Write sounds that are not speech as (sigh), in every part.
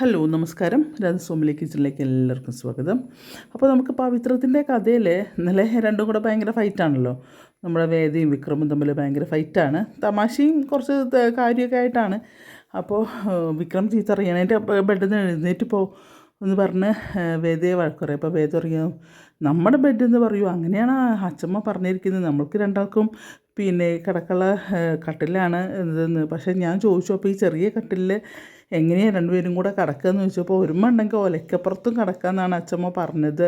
Hello നമസ്കാരം. രാജസ്വാമിലെ കിച്ചണിലേക്ക് എല്ലാവർക്കും സ്വാഗതം. അപ്പോൾ നമുക്ക് പവിത്രത്തിന്റെ കഥയിൽ ഇന്നലെ രണ്ടും കൂടെ ഭയങ്കര ഫൈറ്റാണല്ലോ നമ്മുടെ വേദിയും വിക്രമും തമ്മിൽ ഭയങ്കര ഫൈറ്റാണ് തമാശയും കുറച്ച് കാര്യമൊക്കെ ആയിട്ടാണ്. അപ്പോൾ വിക്രം ചീത്ത അറിയണം എന്റെ ബെഡിൽ നിന്ന് എഴുന്നേറ്റ് പോ എന്ന് പറഞ്ഞ് വേദയെ വഴക്കുറയും അപ്പോൾ വേദ പറയും നമ്മുടെ ബെഡ് എന്ന് പറയൂ അങ്ങനെയാണ് അച്ഛമ്മ പറഞ്ഞിരിക്കുന്നത്. നമ്മൾക്ക് രണ്ടാൾക്കും പിന്നെ കിടക്കുള്ള കട്ടിലാണ് ഇതെന്ന്. പക്ഷേ ഞാൻ ചോദിച്ചു അപ്പോൾ ഈ ചെറിയ കട്ടിലിൽ എങ്ങനെയാണ് രണ്ടുപേരും കൂടെ കിടക്കുക എന്ന് ചോദിച്ചപ്പോൾ ഒരുമ ഉണ്ടെങ്കിൽ ഒലക്കപ്പുറത്തും കിടക്കാമെന്നാണ് അച്ഛമ്മ പറഞ്ഞത്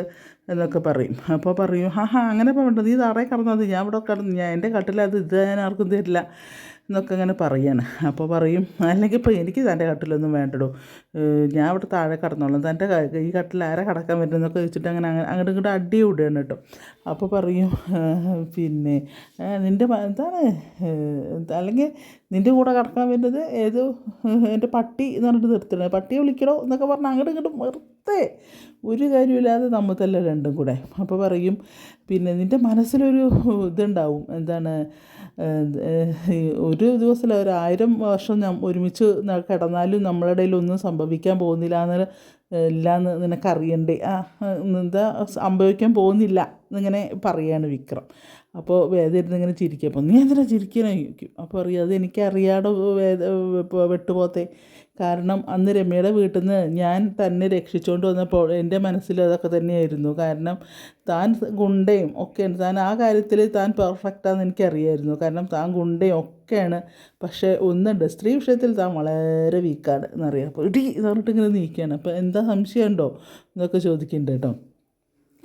എന്നൊക്കെ പറയും. അപ്പോൾ പറയും ഹാ ഹാ അങ്ങനെ പറയണ്ട നീ താറേ കിടന്നത് ഞാൻ ഇവിടെ കിടന്നു ഞാൻ എന്റെ കട്ടിലത് ഇത് ഞാൻ ആർക്കും തരില്ല. എന്നൊക്കെ അങ്ങനെ പറയാണ്. അപ്പോൾ പറയും അല്ലെങ്കിൽ ഇപ്പോൾ എനിക്ക് തന്റെ കട്ടിലൊന്നും വേണ്ടടോ. ഞാൻ അവിടെ താഴെ കിടന്നോളാം. തന്റെ ഈ കട്ടിൽ ആരെ കിടക്കാൻ പറ്റുമെന്നൊക്കെ വെച്ചിട്ട് അങ്ങനെ അങ്ങനെ അങ്ങോട്ട് ഇങ്ങോട്ട് അടി വിടുകയാണ് കേട്ടോ. അപ്പോൾ പറയും പിന്നെ നിന്റെ എന്താണ്? അല്ലെങ്കിൽ നിന്റെ കൂടെ കിടക്കാൻ വരുന്നത് ഏതോ എന്റെ പട്ടി എന്ന് പറഞ്ഞിട്ട് നിർത്തിയിട്ടുണ്ട് പട്ടിയെ വിളിക്കണോ എന്നൊക്കെ പറഞ്ഞാൽ അങ്ങോട്ട് ഇങ്ങോട്ട് വെറുതെ ഒരു കാര്യമില്ലാതെ നമ്മൾ തന്നെ രണ്ടും കൂടെ. അപ്പോൾ പറയും പിന്നെ നിന്റെ മനസ്സിലൊരു ഇതുണ്ടാവും. എന്താണ്? ഒരു ദിവസമല്ല ഒരു ആയിരം വർഷം ഞാൻ ഒരുമിച്ച് കിടന്നാലും നമ്മളുടെ ഇടയിൽ ഒന്നും സംഭവിക്കാൻ പോകുന്നില്ല എന്ന് ഇല്ലാന്ന് നിനക്കറിയണ്ടേ? ആ എന്താ സംഭവിക്കാൻ പോകുന്നില്ല എന്നിങ്ങനെ പറയാണ് വിക്രം. അപ്പോൾ വേദ ഇരുന്നിങ്ങനെ ഇങ്ങനെ ചിരിക്കും. അപ്പോൾ നീ എന്തിനാ ചിരിക്കണേ? ചോദിക്കും. അപ്പോൾ അറിയാം അത് എനിക്കറിയാതെ വേദ വെട്ടുപോത്തെ. കാരണം അന്ന് രമ്യയുടെ വീട്ടിൽ നിന്ന് ഞാൻ തന്നെ രക്ഷിച്ചുകൊണ്ട് വന്നപ്പോൾ എന്റെ മനസ്സിൽ അതൊക്കെ തന്നെയായിരുന്നു. കാരണം താൻ ഗുണ്ടയും ഒക്കെയാണ്. താൻ ആ കാര്യത്തിൽ താൻ പെർഫെക്റ്റാന്ന് എനിക്കറിയായിരുന്നു. കാരണം താൻ ഗുണ്ടയും ഒക്കെയാണ്. പക്ഷേ ഒന്നുണ്ട് സ്ത്രീ വിഷയത്തിൽ താൻ വളരെ വീക്കാണ് എന്നറിയാം. അപ്പോൾ ഇടി എന്ന് പറഞ്ഞിട്ട് ഇങ്ങനെ നീക്കുകയാണ് അപ്പോൾ എന്താ സംശയമുണ്ടോ? എന്നൊക്കെ ചോദിക്കുന്നുണ്ട് കേട്ടോ.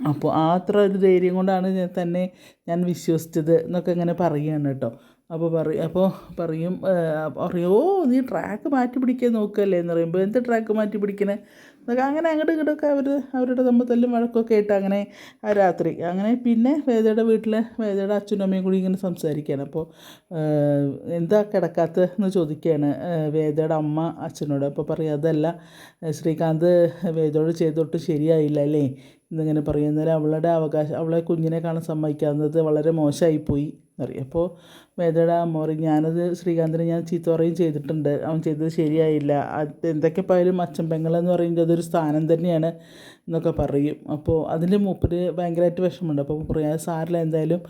അപ്പോൾ ആ അത്ര ഒരു ധൈര്യം കൊണ്ടാണ് ഞാൻ തന്നെ ഞാൻ വിശ്വസിച്ചത് എന്നൊക്കെ ഇങ്ങനെ പറയുകയാണ് കേട്ടോ. അപ്പോൾ പറയും അപ്പോൾ പറയും ഓ നീ ട്രാക്ക് മാറ്റി പിടിക്കാൻ നോക്കുകയല്ലേ എന്ന് പറയുമ്പോൾ എന്ത് ട്രാക്ക് മാറ്റി പിടിക്കണേ? എന്നൊക്കെ അങ്ങനെ അങ്ങോട്ട് ഇങ്ങോട്ടൊക്കെ അവർ അവരുടെ തമ്മിൽ തല്ലും വഴക്കൊക്കെ ആയിട്ട് അങ്ങനെ ആ രാത്രി. അങ്ങനെ പിന്നെ വേദയുടെ വീട്ടിൽ വേദയുടെ അച്ഛനും അമ്മയും കൂടി ഇങ്ങനെ സംസാരിക്കുകയാണ്. അപ്പോൾ എന്താ കിടക്കാത്തത് എന്ന് ചോദിക്കുകയാണ് വേദയുടെ അമ്മ അച്ഛനോട്. അപ്പോൾ പറയും അതല്ല ശ്രീകാന്ത് വേദയോട് ചെയ്തോട്ട് ശരിയായില്ല അല്ലേ? എന്നിങ്ങനെ പറയും? അന്നേരം അവളുടെ അവകാശം അവളെ കുഞ്ഞിനെ കാണാൻ സമ്മതിക്കാവുന്നത് വളരെ മോശമായിപ്പോയി. എന്നറിയും അപ്പോൾ വേദയുടെ അമ്മ പറയും ഞാനത് ശ്രീകാന്തിനെ ഞാൻ ചീത്ത പറയും ചെയ്തിട്ടുണ്ട്. അവൻ ചെയ്തത് ശരിയായില്ല. അത് എന്തൊക്കെ പോയാലും അച്ഛൻ പെങ്ങളെന്ന് പറയുന്നത് അതൊരു സ്ഥാനം തന്നെയാണ് എന്നൊക്കെ പറയും. അപ്പോൾ അതിന്റെ മൂപ്പര് ഭയങ്കരമായിട്ട് വിഷമമുണ്ട്. അപ്പോൾ പറയും അത് സാറില്ല എന്തായാലും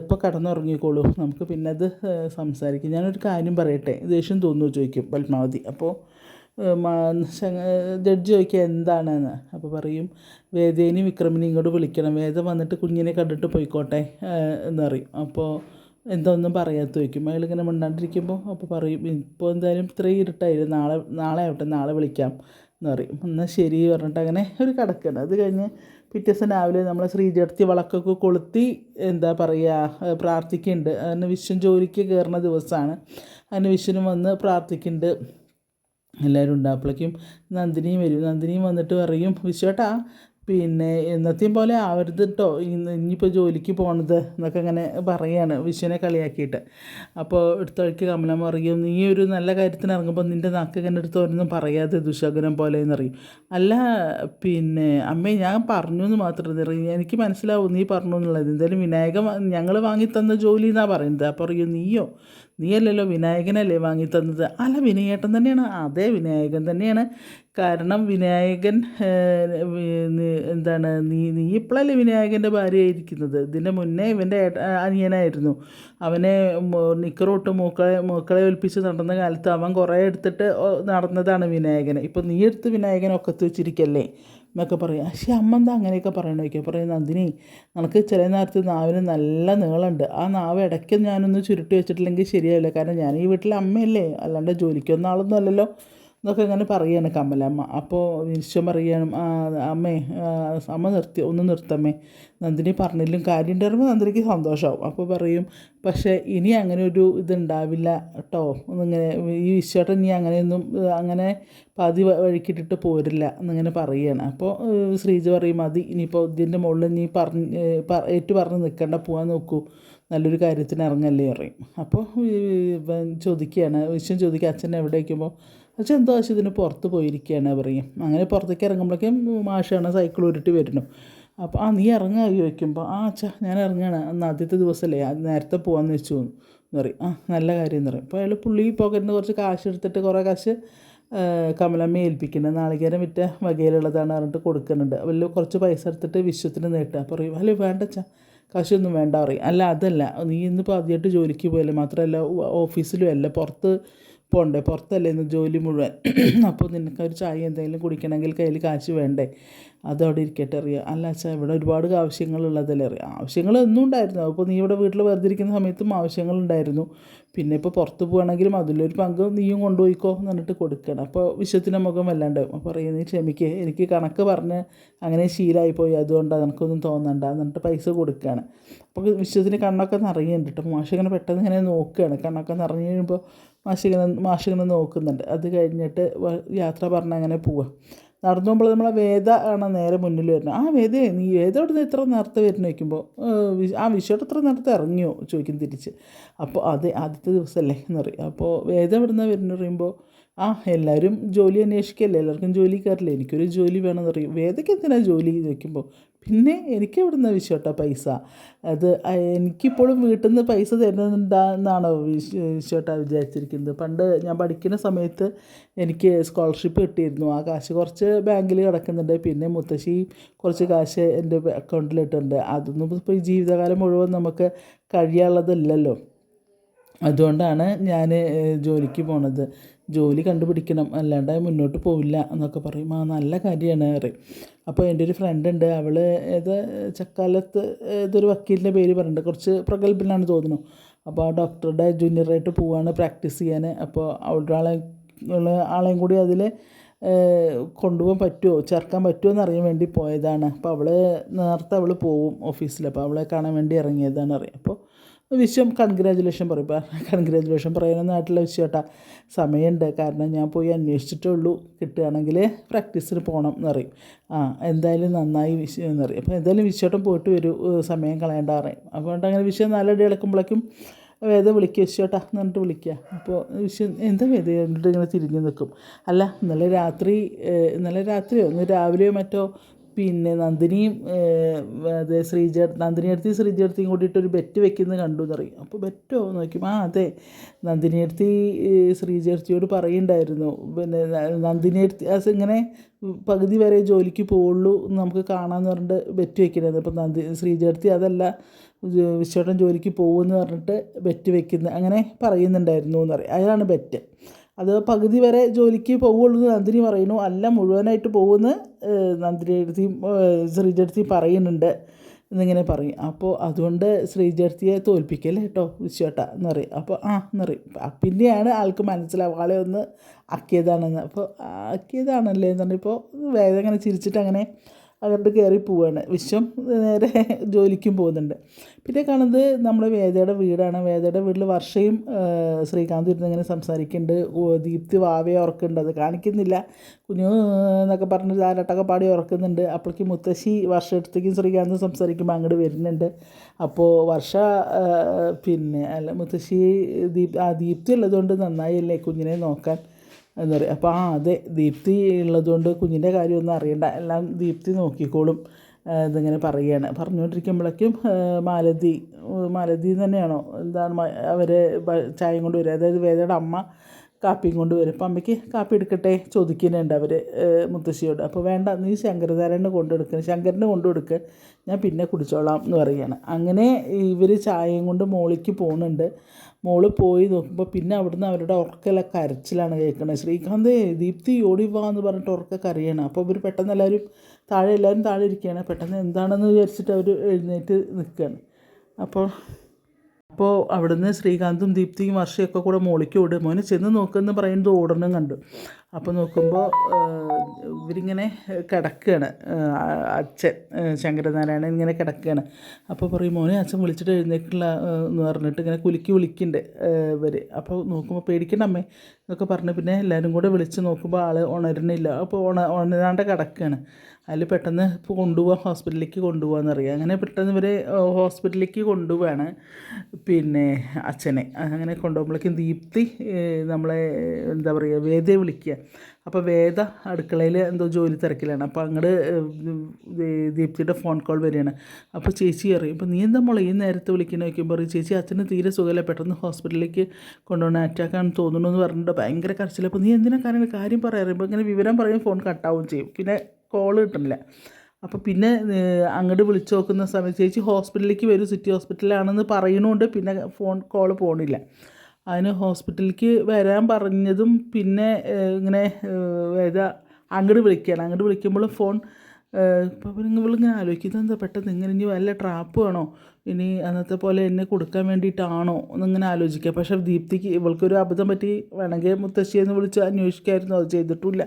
ഇപ്പോൾ കടന്നുറങ്ങിക്കോളൂ. നമുക്ക് പിന്നെ അത് സംസാരിക്കും. സംസാരിക്കാം ഞാനൊരു കാര്യം പറയട്ടെ? ദേഷ്യം തോന്നുന്നു ചോദിക്കും പത്മാവതി. അപ്പോൾ ജഡ്ജി ചോദിക്കുക എന്താണെന്ന്. അപ്പോൾ പറയും വേദേനെയും വിക്രമിനെയും ഇങ്ങോട്ട് വിളിക്കണം. വേദ വന്നിട്ട് കുഞ്ഞിനെ കണ്ടിട്ട് പോയിക്കോട്ടെ എന്ന് പറയും. അപ്പോൾ എന്തൊന്നും പറയാത്ത ചോദിക്കും. അയാളിങ്ങനെ മിണ്ടാണ്ടിരിക്കുമ്പോൾ അപ്പോൾ പറയും ഇപ്പോൾ എന്തായാലും ഇത്രയും ഇരുട്ടായിരുന്നു നാളെ നാളെ ആവട്ടെ നാളെ വിളിക്കാം എന്ന് പറയും. എന്നാൽ ശരി പറഞ്ഞിട്ട് അങ്ങനെ ഒരു കിടക്കണം. അത് കഴിഞ്ഞ് പിറ്റേ ദിവസം രാവിലെ നമ്മളെ ശ്രീചേർത്തി വിളക്കൊക്കെ കൊളുത്തി എന്താ പറയുക പ്രാർത്ഥിക്കുന്നുണ്ട്. അതിന് വിശ്വൻ ജോലിക്ക് കയറുന്ന ദിവസമാണ്. അതിന് വിശ്വനും വന്ന് പ്രാർത്ഥിക്കുന്നുണ്ട്. എല്ലാവരും ഉണ്ട് നന്ദിനിയും വരും. നന്ദിനിയും വന്നിട്ട് പറയും വിശ്വേട്ടാ പിന്നെ എന്നത്തെയും പോലെ ആവരുത് കേട്ടോ ഇന്ന് ഇനിയിപ്പോൾ ജോലിക്ക് പോണത് എന്നൊക്കെ ഇങ്ങനെ പറയുകയാണ് വിശ്വനെ കളിയാക്കിയിട്ട്. അപ്പോൾ എടുത്തൊഴിക്ക് കമലം പറയും നീ ഒരു നല്ല കാര്യത്തിന് ഇറങ്ങുമ്പോൾ നിന്റെ നാക്ക് ഇങ്ങനെ എടുത്ത് പറയാതെ ദുശകനം പോലെ എന്നറിയും. അല്ല പിന്നെ അമ്മേ ഞാൻ പറഞ്ഞു എന്ന് മാത്രം അറിയും എനിക്ക് മനസ്സിലാവും നീ പറഞ്ഞു എന്നുള്ളത്. എന്തായാലും വിനായകൻ ഞങ്ങൾ വാങ്ങി തന്ന ജോലി എന്നാണ് പറയുന്നത്. അപ്പോൾ പറയും നീയോ? നീയല്ലല്ലോ വിനായകനല്ലേ വാങ്ങി തന്നത് അല്ല വിനയേട്ടൻ തന്നെയാണ്. അതേ വിനായകൻ തന്നെയാണ്. കാരണം വിനായകൻ എന്താണ് നീ നീ ഇപ്പോഴല്ലേ വിനായകന്റെ ഭാര്യയായിരിക്കുന്നത്? ഇതിന്റെ മുന്നേ ഇവന്റെ അനിയനായിരുന്നു. അവനെ നിക്കറോട്ട് മൂക്കളെ മൂക്കളെ ഒൽപ്പിച്ച് നടന്ന കാലത്ത് അവൻ കുറേ എടുത്തിട്ട് നടന്നതാണ് വിനായകനെ. ഇപ്പം നീ എടുത്ത് വിനായകനെ ഒക്കത്ത് വെച്ചിരിക്കല്ലേ? എന്നൊക്കെ പറയും. പക്ഷേ അമ്മ എന്താ അങ്ങനെയൊക്കെ പറയണോ? ചോദിക്കുക പറയും നന്ദിനി നമുക്ക് ചില നേരത്ത് നാവിന് നല്ല നീളമുണ്ട് ആ നാവ് ഇടയ്ക്ക് ഞാനൊന്ന് ചുരുട്ടി വെച്ചിട്ടില്ലെങ്കിൽ ശരിയാവില്ല. കാരണം ഞാൻ ഈ വീട്ടിലെ അമ്മയല്ലേ. അല്ലാണ്ട് ജോലിക്കൊന്നും ആളൊന്നും അല്ലല്ലോ. എന്നൊക്കെ ഇങ്ങനെ പറയുകയാണ് കമലമ്മ അപ്പോൾ വിശ്വം പറയുകയാണ് അമ്മേ അമ്മ നിർത്തി ഒന്ന് നിർത്തമ്മേ. നന്ദിനി പറഞ്ഞില്ലും കാര്യം ഉണ്ടാകുമ്പോൾ നന്ദിനിക്ക് സന്തോഷമാവും അപ്പോൾ പറയും പക്ഷേ ഇനി അങ്ങനെ ഒരു ഇതുണ്ടാവില്ല കേട്ടോ ഒന്നിങ്ങനെ ഈ വിശ്വേട്ടൻ ഇനി അങ്ങനെയൊന്നും അങ്ങനെ പതി വഴിക്കിട്ടിട്ട് പോരില്ല എന്നിങ്ങനെ പറയുകയാണ് അപ്പോൾ ശ്രീജ പറയും മതി ഇനിയിപ്പോൾ ഇതിന്റെ മുകളിൽ നീ പറഞ്ഞ് ഏറ്റു പറഞ്ഞ് നിൽക്കണ്ട പോകാൻ നോക്കൂ. നല്ലൊരു കാര്യത്തിന് ഇറങ്ങല്ലേ പറയും. അപ്പോൾ ചോദിക്കുകയാണ് വിശ്വം ചോദിക്കുക അച്ഛൻ എവിടെ? വയ്ക്കുമ്പോൾ അച്ഛൻ എന്തോ ആവശ്യത്തിന് പുറത്ത് പോയിരിക്കുകയാണ് പറയും. അങ്ങനെ പുറത്തേക്ക് ഇറങ്ങുമ്പോഴേക്കും മാഷാണ് സൈക്കിൾ ഉരുട്ടി വരുന്നു. അപ്പോൾ ആ നീ ഇറങ്ങാൻ ചോദിക്കുമ്പോൾ ആ അച്ഛാ ഞാൻ ഇറങ്ങുകയാണ് അന്ന് ആദ്യത്തെ ദിവസമല്ലേ നേരത്തെ പോകാമെന്ന് വെച്ചു എന്ന് പറയും. ആ നല്ല കാര്യം എന്ന് പറയും. അപ്പോൾ അയാൾ പുള്ളി പോക്കറ്റിൽ നിന്ന് കുറച്ച് കാശ് എടുത്തിട്ട് കുറേ കാശ് കമലമ്മ ഏൽപ്പിക്കുന്നത് നാളികേരം വിറ്റ വകയിലുള്ളതാണ് പറഞ്ഞിട്ട് കൊടുക്കുന്നുണ്ട്. വലിയ കുറച്ച് പൈസ എടുത്തിട്ട് വിശ്വത്തിന് നേട്ടുക പറയും അല്ലേ വേണ്ട അച്ഛാ കാശൊന്നും വേണ്ട പറയും. അല്ല അതല്ല നീ ഇന്നിപ്പോൾ ആദ്യമായിട്ട് ജോലിക്ക് പോയല്ലേ? മാത്രമല്ല ഓഫീസിലും അല്ല പുറത്ത് പോണ്ടേ പുറത്തല്ലേ ഇന്ന് ജോലി മുഴുവൻ. (clears throat) അപ്പോൾ നിനക്കൊരു ചായ എന്തെങ്കിലും കുടിക്കണമെങ്കിൽ കയ്യിൽ കാശ് വേണ്ടേ? അതവിടെ ഇരിക്കട്ടെ അറിയാം അല്ല അച്ഛാ ഇവിടെ ഒരുപാട് ആവശ്യങ്ങളുള്ളതല്ലേ അറിയാം ആവശ്യങ്ങൾ എന്നും ഉണ്ടായിരുന്നു. അപ്പോൾ നീ ഇവിടെ വീട്ടിൽ വെറുതെ ഇരിക്കുന്ന സമയത്തും ആവശ്യങ്ങളുണ്ടായിരുന്നു പിന്നെ ഇപ്പോൾ പുറത്ത് പോകുകയാണെങ്കിലും അതിലൊരു പങ്ക് നീയും കൊണ്ടുപോയിക്കോ എന്ന് പറഞ്ഞിട്ട് കൊടുക്കണം. അപ്പോൾ വിശ്വത്തിന്റെ മുഖം വല്ലാണ്ടാവും. അപ്പോൾ പറയും നീ എനിക്ക് കണക്ക് പറഞ്ഞ് അങ്ങനെ ശീലമായിപ്പോയി അതുകൊണ്ടാണ് നിനക്കൊന്നും തോന്നണ്ട എന്നിട്ട് പൈസ കൊടുക്കുകയാണ് അപ്പോൾ വിശ്വത്തിന് കണ്ണൊക്കെ നിറയുന്നുണ്ട് കേട്ടോ. മാഷിങ്ങനെ പെട്ടെന്ന് ഇങ്ങനെ നോക്കുകയാണ്. കണ്ണൊക്കെ നിറഞ്ഞു കഴിയുമ്പോൾ മാഷിങ്ങനെ മാഷിങ്ങനെ നോക്കുന്നുണ്ട്. അത് കഴിഞ്ഞിട്ട് യാത്ര പറഞ്ഞ് അങ്ങനെ പോവുക നടന്നു നമ്മളെ വേദ ആണ് നേരെ മുന്നിൽ വരുന്നത്. ആ വേദയെ നീ വേദ അവിടെ നിന്ന് ഇത്ര നേരത്തെ വരുന്ന? വയ്ക്കുമ്പോൾ ആ വിഷയോട് ഇത്ര നേരത്തെ ഇറങ്ങിയോ? ചോദിക്കും തിരിച്ച്. അപ്പോൾ അത് ആദ്യത്തെ ദിവസമല്ലേ എന്ന് പറയും. അപ്പോൾ വേദ ഇവിടെ നിന്ന് വരുന്ന പറയുമ്പോൾ ആ എല്ലാവരും ജോലി അന്വേഷിക്കല്ലേ? എല്ലാവർക്കും ജോലി കയറില്ലേ? എനിക്കൊരു ജോലി വേണമെന്ന് പറയും. വേദയ്ക്ക് എന്തിനാണ് ജോലി? ചോദിക്കുമ്പോൾ പിന്നെ എനിക്ക് എവിടെ നിന്ന് കേട്ടോ പൈസ? അത് എനിക്കിപ്പോഴും വീട്ടിൽ നിന്ന് പൈസ തരുന്നുണ്ടാന്നാണോ വിശ് വിശ്വട്ട വിചാരിച്ചിരിക്കുന്നത്. പണ്ട് ഞാൻ പഠിക്കുന്ന സമയത്ത് എനിക്ക് സ്കോളർഷിപ്പ് കിട്ടിയിരുന്നു. ആ കാശ് കുറച്ച് ബാങ്കിൽ കിടക്കുന്നുണ്ട്. പിന്നെ മുത്തശ്ശി കുറച്ച് കാശ് എന്റെ അക്കൗണ്ടിലിട്ടുണ്ട് അതൊന്നും ഇപ്പോൾ ജീവിതകാലം മുഴുവൻ നമുക്ക് കഴിയാനുള്ളതല്ലല്ലോ. അതുകൊണ്ടാണ് ഞാൻ ജോലിക്ക് പോണത്. ജോലി കണ്ടുപിടിക്കണം അല്ലാണ്ട് മുന്നോട്ട് പോവില്ല എന്നൊക്കെ പറയും. ആ നല്ല കാര്യമാണ് പറയും അപ്പോൾ എന്റെ ഒരു ഫ്രണ്ട് ഉണ്ട്. അവൾ ഏത് ചക്കാലത്ത് ഏതൊരു വക്കീലിന്റെ പേര് പറഞ്ഞിട്ട് കുറച്ച് പ്രഗത്ഭനാണ് തോന്നുന്നു. അപ്പോൾ ആ ഡോക്ടറുടെ ജൂനിയറായിട്ട് പോവാണ് പ്രാക്ടീസ് ചെയ്യാൻ അപ്പോൾ അവളുടെ ആളെ ആളെയും കൂടി അതിൽ കൊണ്ടുപോകാൻ പറ്റുമോ ചേർക്കാൻ പറ്റുമോ എന്ന് അറിയാൻ വേണ്ടി പോയതാണ്. അപ്പോൾ അവൾ നേരത്തെ അവൾ പോവും ഓഫീസിൽ അപ്പോൾ അവളെ കാണാൻ വേണ്ടി ഇറങ്ങിയതാണ് അറിയാം അപ്പോൾ വിശ്വം കൺഗ്രാജുലേഷൻ പറയും. കൺഗ്രാജുലേഷൻ പറയാനൊന്നും ആയിട്ടുള്ള വിശ്വട്ടാ സമയമുണ്ട്. കാരണം ഞാൻ പോയി അന്വേഷിച്ചിട്ടേ ഉള്ളൂ കിട്ടുകയാണെങ്കിൽ പ്രാക്ടീസിന് പോകണം എന്ന് പറയും. ആ എന്തായാലും നന്നായി വിശ്വം എന്ന് പറയും. അപ്പോൾ എന്തായാലും വിശ്വട്ടം പോയിട്ട് വരൂ സമയം കളയേണ്ട പറയും. അപ്പോൾ അങ്ങനെ വിശ്വം നാലടി ഇളക്കുമ്പോഴേക്കും വേദ വിളിക്കുക വിശ്വട്ടാ എന്ന് പറഞ്ഞിട്ട് വിളിക്കുക. അപ്പോൾ വിശ്വം എന്താ വേദ എന്നിട്ട് ഇങ്ങനെ തിരിഞ്ഞു നിൽക്കും. അല്ല ഇന്നലെ രാത്രി ഇന്നലെ രാത്രിയോ? ഇന്ന് രാവിലെയോ മറ്റോ പിന്നെ നന്ദിനിയും അതേ ശ്രീജ നന്ദിനിയടുത്തി ശ്രീജടുത്തിയും ഒരു ബെറ്റ് വെക്കുന്നത് കണ്ടു എന്നറിയും അപ്പോൾ ബെറ്റോ എന്ന് നോക്കും ആ അതെ നന്ദിനിയടുത്തി ശ്രീജടുത്തിയോട് പറയുണ്ടായിരുന്നു പിന്നെ നന്ദിനിയടുത്തി അത് ഇങ്ങനെ പകുതി വരെ ജോലിക്ക് പോവുള്ളൂ നമുക്ക് കാണാമെന്ന് പറഞ്ഞിട്ട് ബെറ്റ് വെക്കുന്നത് അപ്പോൾ നന്ദി ശ്രീജടുത്തി അതല്ല വിശ്വടം ജോലിക്ക് പോകുമെന്ന് പറഞ്ഞിട്ട് ബെറ്റ് വെക്കുന്നത് അങ്ങനെ പറയുന്നുണ്ടായിരുന്നു എന്ന് പറയും. അതാണ് ബെറ്റ്. അത് പകുതി വരെ ജോലിക്ക് പോവുള്ളൂ എന്ന് നന്ദിനി പറയുന്നു. അല്ല മുഴുവനായിട്ട് പോകുമെന്ന് നന്ദിനി എഴുതി ശ്രീജടുത്തി പറയുന്നുണ്ട് എന്നിങ്ങനെ പറയും. അപ്പോൾ അതുകൊണ്ട് ശ്രീജർത്തിയെ തോൽപ്പിക്കല്ലേ കേട്ടോ വിശ്വട്ട എന്ന് പറയും. അപ്പോൾ ആ എന്ന് പറയും. പിന്നെയാണ് ആൾക്ക് മനസ്സിലാവും ആളെ ഒന്ന് ആക്കിയതാണെന്ന്. അപ്പോൾ ആക്കിയതാണല്ലേ എന്ന് പറഞ്ഞപ്പോൾ വേദന അങ്ങനെ ചിരിച്ചിട്ട് അങ്ങനെ അങ്ങോട്ട് കയറി പോവുകയാണ് വിശ്വം നേരെ ജോലിക്കും പോകുന്നുണ്ട്. പിന്നെ കാണുന്നത് നമ്മുടെ വേദയുടെ വീടാണ്. വേദയുടെ വീട്ടിൽ വർഷയും ശ്രീകാന്ത് ഇരുന്ന് ഇങ്ങനെ സംസാരിക്കുന്നുണ്ട് ദീപ്തി വാവയെ ഉറക്കുന്നുണ്ട് അത് കാണിക്കുന്നില്ല. കുഞ്ഞു എന്നൊക്കെ പറഞ്ഞ് താരാട്ടൊക്കെ പാടി ഉറക്കുന്നുണ്ട്. അപ്പോഴേക്കും മുത്തശ്ശി വർഷ ശ്രീകാന്തും ശ്രീകാന്ത് സംസാരിക്കുമ്പോൾ അങ്ങോട്ട് വരുന്നുണ്ട്. അപ്പോൾ വർഷ പിന്നെ അല്ല മുത്തശ്ശി ദീപ് ആ ദീപ്തി ഉള്ളതുകൊണ്ട് നന്നായില്ലേ കുഞ്ഞിനെ നോക്കാൻ? എന്ന് പറയുക അപ്പോൾ ആ അതെ ദീപ്തി ഉള്ളതുകൊണ്ട് കുഞ്ഞിന്റെ കാര്യമൊന്നും അറിയണ്ട. എല്ലാം ദീപ്തി നോക്കിക്കോളും ഇതിങ്ങനെ പറയുകയാണ്. പറഞ്ഞുകൊണ്ടിരിക്കുമ്പോഴേക്കും മാലതി മാലതി തന്നെയാണോ? എന്താണ് അവർ ചായയും കൊണ്ട് വരിക? അതായത് വേദയുടെ അമ്മ കാപ്പിയും കൊണ്ട് വരും. അപ്പം അമ്മയ്ക്ക് കാപ്പി എടുക്കട്ടെ ചോദിക്കുന്നുണ്ട് അവർ മുത്തശ്ശിയോട്. അപ്പോൾ വേണ്ട നീ ശങ്കരധാരന് കൊണ്ടുകൊടുക്കുക ശങ്കരന് കൊണ്ടുകൊടുക്കുക ഞാൻ പിന്നെ കുടിച്ചോളാം എന്ന് പറയുകയാണ്. അങ്ങനെ ഇവർ ചായയും കൊണ്ട് മോളിക്ക് പോകുന്നുണ്ട്. മോൾ പോയി നോക്കുമ്പോൾ പിന്നെ അവിടുന്ന് അവരുടെ ഉറക്കല കരച്ചിലാണ് കേൾക്കുന്നത് ശ്രീകാന്ത് ദീപ്തി ഓടി വാ എന്ന് പറഞ്ഞിട്ട് ഉറക്ക കരയാണ്. അപ്പോൾ ഇവർ പെട്ടെന്ന് എല്ലാവരും താഴെ എല്ലാവരും താഴെ ഇരിക്കുകയാണ്. പെട്ടെന്ന് എന്താണെന്ന് വിചാരിച്ചിട്ട് അവർ എഴുന്നേറ്റ് നിൽക്കുകയാണ്. അപ്പോൾ അപ്പോൾ അവിടുന്ന് ശ്രീകാന്തും ദീപ്തിയും വർഷയൊക്കെ കൂടെ മോളിക്ക് ഓടും മോന് ചെന്ന് നോക്കുമെന്ന് പറയുന്നത് ഓടണം കണ്ടു. അപ്പോൾ നോക്കുമ്പോൾ ഇവരിങ്ങനെ കിടക്കുകയാണ് അച്ഛൻ ശങ്കരനാരായണൻ ഇങ്ങനെ കിടക്കുകയാണ് അപ്പോൾ പറയും മോനെ അച്ഛൻ വിളിച്ചിട്ട് എഴുന്നേക്കുള്ള എന്ന് പറഞ്ഞിട്ട് ഇങ്ങനെ കുലുക്കി വിളിക്കണ്ടേ ഇവർ അപ്പോൾ നോക്കുമ്പോൾ പേടിക്കണ്ട അമ്മേ എന്നൊക്കെ പറഞ്ഞ് പിന്നെ എല്ലാവരും കൂടെ വിളിച്ച് നോക്കുമ്പോൾ ആൾ ഉണരുന്നില്ല. അപ്പോൾ ഉണ ഉണരാണ്ട് കിടക്കുകയാണ് അതിൽ പെട്ടെന്ന് ഇപ്പോൾ ഹോസ്പിറ്റലിലേക്ക് ഹോസ്പിറ്റലിലേക്ക് കൊണ്ടുപോകാമെന്നറിയാം അങ്ങനെ പെട്ടെന്ന് ഇവരെ ഹോസ്പിറ്റലിലേക്ക് കൊണ്ടുപോവാണ്. പിന്നെ അച്ഛനെ. അങ്ങനെ കൊണ്ടുപോകുമ്പോഴേക്കും ദീപ്തി നമ്മളെ എന്താ പറയുക വേദയെ വിളിക്കുക. അപ്പോൾ വേദ അടുക്കളയിൽ എന്തോ ജോലി തിരക്കിലാണ്. അപ്പോൾ അങ്ങോട്ട് ദീപ്തിയുടെ ഫോൺ കോൾ വരികയാണ്. അപ്പോൾ ചേച്ചി അറിയും അപ്പോൾ നീ എന്താ മോളെ ഈ നേരത്തെ വിളിക്കുന്ന വയ്ക്കുമ്പോൾ പറയും ചേച്ചി അച്ഛന് തീരെ സുഖമില്ല. പെട്ടെന്ന് ഹോസ്പിറ്റലിലേക്ക് കൊണ്ടുപോകണം. അറ്റാക്കാണെന്ന് തോന്നുന്നു എന്ന് പറഞ്ഞിട്ട് ഭയങ്കര കരച്ചിൽ അപ്പോൾ നീ എന്തിനാ കാര്യം കാര്യം പറയാറിയുമ്പോൾ ഇങ്ങനെ വിവരം പറയും ഫോൺ കട്ടാവും ചെയ്യും. പിന്നെ കോൾ കിട്ടുന്നില്ല അപ്പോൾ പിന്നെ അങ്ങോട്ട് വിളിച്ചു നോക്കുന്ന സമയത്ത് ചേച്ചി ഹോസ്പിറ്റലിലേക്ക് വരും. സിറ്റി ഹോസ്പിറ്റലാണെന്ന് പറയുന്നുണ്ട് പിന്നെ ഫോൺ കോൾ പോകണില്ല അതിന് ഹോസ്പിറ്റലിലേക്ക് വരാൻ പറഞ്ഞതും പിന്നെ ഇങ്ങനെ ഏതാ അങ്ങോട്ട് വിളിക്കുകയാണ് അങ്ങോട്ട് വിളിക്കുമ്പോൾ ഫോൺ അപ്പോൾ ഇവളിങ്ങനെ ആലോചിക്കും ഇതെന്താ പെട്ടെന്ന് ഇങ്ങനെ ഇനി വല്ല ട്രാപ്പ് വേണോ? ഇനി അന്നത്തെ പോലെ എന്നെ കൊടുക്കാൻ വേണ്ടിയിട്ടാണോ എന്നിങ്ങനെ ആലോചിക്കുക. പക്ഷേ ദീപ്തിക്ക് ഇവൾക്കൊരു അബദ്ധം പറ്റി വേണമെങ്കിൽ മുത്തശ്ശിയെന്ന് വിളിച്ച് അന്വേഷിക്കായിരുന്നു. അത് ചെയ്തിട്ടില്ല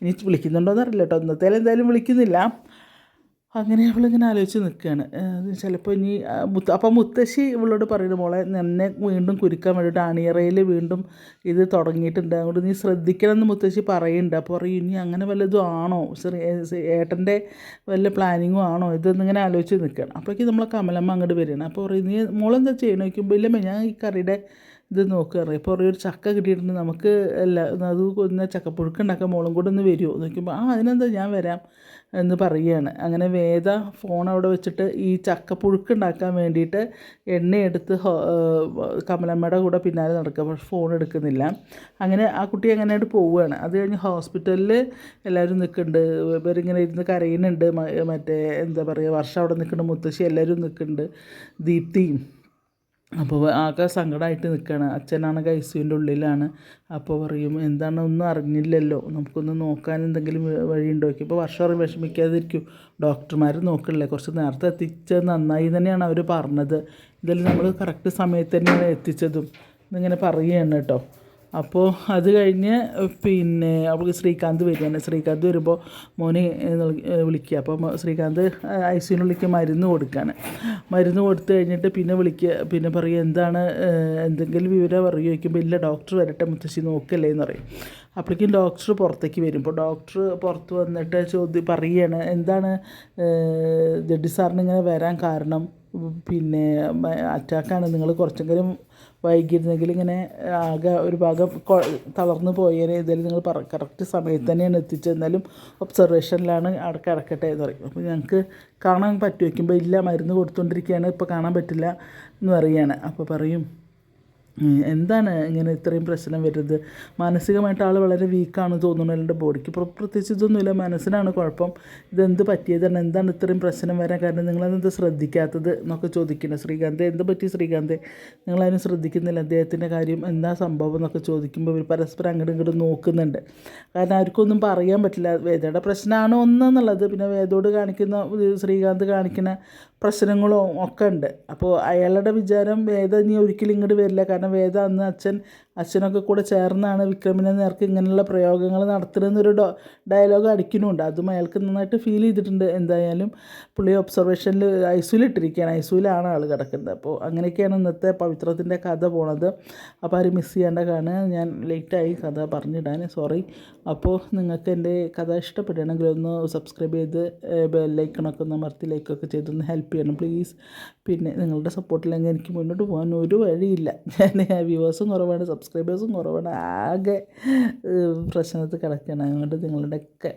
ഇനി വിളിക്കുന്നുണ്ടോ എന്നറിയില്ല കേട്ടോ. ഇന്നത്തേലും എന്തായാലും വിളിക്കുന്നില്ല. അങ്ങനെ അവളിങ്ങനെ ആലോചിച്ച് നിൽക്കുകയാണ് ചിലപ്പോൾ ഇനി മുത്ത അപ്പം മുത്തശ്ശി ഇവളോട് പറയുന്നു മോളെ നിന്നെ വീണ്ടും കുരുക്കാൻ വേണ്ടിയിട്ട് അണിയറയിൽ വീണ്ടും ഇത് തുടങ്ങിയിട്ടുണ്ട്. അതുകൊണ്ട് നീ ശ്രദ്ധിക്കണമെന്ന് മുത്തശ്ശി പറയുന്നുണ്ട് അപ്പോൾ പറയും ഇനി അങ്ങനെ വല്ലതും ആണോ? ഏട്ടന്റെ വല്ല പ്ലാനിങ്ങും ആണോ? ഇതെന്നിങ്ങനെ ആലോചിച്ച് നിൽക്കുകയാണ് അപ്പോഴേക്കും നമ്മളെ കമലമ്മ അങ്ങോട്ട് വരികയാണ്. അപ്പോൾ പറയും നീ മോളെന്താ ചെയ്യണം? നോക്കുമ്പോൾ ഇല്ലമ്മ ഞാൻ ഈ കറിയുടെ ഇത് നോക്കുക ഇപ്പോൾ ഒരു ചക്ക കിട്ടിയിട്ടുണ്ട്. നമുക്ക് അല്ല അത് ഒന്ന് ചക്കപ്പുഴുക്ക് ഉണ്ടാക്കാൻ മോളും കൂടെ ഒന്ന് വരുമോ നോക്കുമ്പോൾ ആ അതിനെന്താ? ഞാൻ വരാം. എന്ന് പറയുകയാണ്. അങ്ങനെ വേദ ഫോൺ അവിടെ വെച്ചിട്ട് ഈ ചക്കപ്പുഴുക്ക് ഉണ്ടാക്കാൻ വേണ്ടിയിട്ട് എണ്ണയെടുത്ത് കമലമ്മയുടെ കൂടെ പിന്നാലെ നടക്കുക. പക്ഷെ ഫോൺ എടുക്കുന്നില്ല. അങ്ങനെ ആ കുട്ടി അങ്ങനെയായിട്ട് പോവുകയാണ്. അത് കഴിഞ്ഞ് ഹോസ്പിറ്റലിൽ എല്ലാവരും നിൽക്കുന്നുണ്ട്. ഇവരിങ്ങനെ ഇരുന്ന് കരയുന്നുണ്ട്. മറ്റേ എന്താ പറയുക വർഷം അവിടെ നിൽക്കുന്നുണ്ട് മുത്തശ്ശി എല്ലാവരും നിൽക്കുന്നുണ്ട്. ദീപ്തിയും. അപ്പോൾ ആകെ സങ്കടമായിട്ട് നിൽക്കുകയാണ് അച്ഛനാണെങ്കിൽ ഐ സിയുന്റെ ഉള്ളിലാണ്. അപ്പോൾ പറയും എന്താണ്? ഒന്നും അറിഞ്ഞില്ലല്ലോ. നമുക്കൊന്ന് നോക്കാൻ എന്തെങ്കിലും വഴിയുണ്ടോ? ഇപ്പോൾ വർഷം വിഷമിക്കാതിരിക്കും. ഡോക്ടർമാർ നോക്കണില്ലേ? കുറച്ച് നേരത്തെ എത്തിച്ചത് നന്നായി തന്നെയാണ് അവർ പറഞ്ഞത്. ഇതിൽ നമ്മൾ കറക്റ്റ് സമയത്ത് തന്നെയാണ് എത്തിച്ചതും. എന്നിങ്ങനെ പറയുകയാണ് കേട്ടോ. അപ്പോൾ അത് കഴിഞ്ഞ് പിന്നെ അപ്പോൾ ശ്രീകാന്ത് വരികയാണ് ശ്രീകാന്ത് വരുമ്പോൾ മോനെ വിളിക്കുക അപ്പോൾ ശ്രീകാന്ത് ഐ സിനുള്ളിലേക്ക് മരുന്ന് കൊടുക്കുകയാണ് മരുന്ന് കൊടുത്തു കഴിഞ്ഞിട്ട് പിന്നെ വിളിക്കുക പിന്നെ പറയുക എന്താണ് എന്തെങ്കിലും വിവരം പറയുക ചോദിക്കുമ്പോൾ ഇല്ല ഡോക്ടർ വരട്ടെ മുത്തശ്ശി നോക്കല്ലേ എന്ന് പറയും. അപ്പോഴേക്കും ഡോക്ടർ പുറത്തേക്ക് വരും. ഇപ്പോൾ ഡോക്ടർ പുറത്ത് വന്നിട്ട് ചോദ്യം പറയുകയാണ് എന്താണ് ജഡ്ജി സാറിന് ഇങ്ങനെ വരാൻ കാരണം? പിന്നെ അറ്റാക്കാണ്. നിങ്ങൾ കുറച്ചെങ്കിലും വൈകിയിരുന്നെങ്കിൽ ഇങ്ങനെ ആകെ ഒരു ഭാഗം തളർന്നു പോയേനെ ഇതായാലും നിങ്ങൾ പറ കറക്റ്റ് സമയത്ത് തന്നെയാണ് എത്തിച്ചത്. എന്നാലും ഒബ്സർവേഷനിലാണ് അവിടെ കിടക്കട്ടെ എന്ന് പറയും. അപ്പോൾ ഞങ്ങൾക്ക് കാണാൻ പറ്റും. വയ്ക്കുമ്പോൾ ഇല്ല മരുന്ന് കൊടുത്തുകൊണ്ടിരിക്കുകയാണ് ഇപ്പോൾ കാണാൻ പറ്റില്ല എന്ന് പറയുകയാണ് അപ്പോൾ പറയും എന്താണ് ഇങ്ങനെ ഇത്രയും പ്രശ്നം വരുന്നത്? മാനസികമായിട്ട് ആൾ വളരെ വീക്കാണ് തോന്നുന്നു എന്റെ ബോഡിക്ക് പ്രത്യേകിച്ച് ഇതൊന്നുമില്ല. മനസ്സിനാണ് കുഴപ്പം. ഇതെന്ത് പറ്റിയതാണ്? എന്താണ് ഇത്രയും പ്രശ്നം വരാൻ കാരണം? നിങ്ങളതെന്ത് ശ്രദ്ധിക്കാത്തത് എന്നൊക്കെ ചോദിക്കുന്നത് ശ്രീകാന്ത് എന്ത് പറ്റി ശ്രീകാന്ത്? നിങ്ങളതിനും ശ്രദ്ധിക്കുന്നില്ല. അദ്ദേഹത്തിന്റെ കാര്യം എന്താ സംഭവം എന്നൊക്കെ ചോദിക്കുമ്പോൾ ഇവർ പരസ്പരം അങ്ങോട്ടും ഇങ്ങോട്ടും നോക്കുന്നുണ്ട്. കാരണം അവർക്കൊന്നും പറയാൻ പറ്റില്ല. വേദയുടെ പ്രശ്നമാണ് ഒന്നെന്നുള്ളത് പിന്നെ വേദോട് കാണിക്കുന്ന ശ്രീകാന്ത് കാണിക്കുന്ന പ്രശ്നങ്ങളും ഒക്കെ ഉണ്ട്. അപ്പോൾ അയാളുടെ വിചാരം വേദ ഇനി ഒരിക്കലും ഇങ്ങോട്ട് വരില്ല. കാരണം വേദ അന്ന് അച്ഛൻ അച്ഛനൊക്കെ കൂടെ ചേർന്നാണ് വിക്രമിനെ നേർക്ക് ഇങ്ങനെയുള്ള പ്രയോഗങ്ങൾ നടത്തണമെന്നൊരു ഡോ ഡയലോഗ് അടിക്കുന്നുണ്ട്. അതും അയാൾക്ക് നന്നായിട്ട് ഫീൽ ചെയ്തിട്ടുണ്ട്. എന്തായാലും പുള്ളി ഒബ്സർവേഷനിൽ ഐസൂലിട്ടിരിക്കുകയാണ് ഐസുവിലാണ് ആൾ കിടക്കുന്നത്. അപ്പോൾ അങ്ങനെയൊക്കെയാണ് ഇന്നത്തെ പവിത്രത്തിന്റെ കഥ പോണത്. അപ്പോൾ ആരും മിസ് ചെയ്യേണ്ട കാണുക. ഞാൻ ലേറ്റായി കഥ പറഞ്ഞിടാൻ. സോറി അപ്പോൾ നിങ്ങൾക്ക് എന്റെ കഥ ഇഷ്ടപ്പെടുകയാണെങ്കിൽ ഒന്ന് സബ്സ്ക്രൈബ് ചെയ്ത് ബെല്ലൈക്കണൊക്കെ ഒന്ന് അമർത്തി ലൈക്കൊക്കെ ചെയ്തൊന്ന് ഹെൽപ്പ് ചെയ്യണം പ്ലീസ് പിന്നെ നിങ്ങളുടെ സപ്പോർട്ടില്ലെങ്കിൽ എനിക്ക് മുന്നോട്ട് പോകാൻ ഒരു വഴിയില്ല. (laughs) ഞാൻ വ്യൂവേഴ്സും കുറവാണ്. സബ്സ്ക്രൈബേഴ്സും കുറവാണ്. ആകെ പ്രശ്നത്തിൽ കിടക്കുകയാണ്. അതുകൊണ്ട് നിങ്ങളുടെയൊക്കെ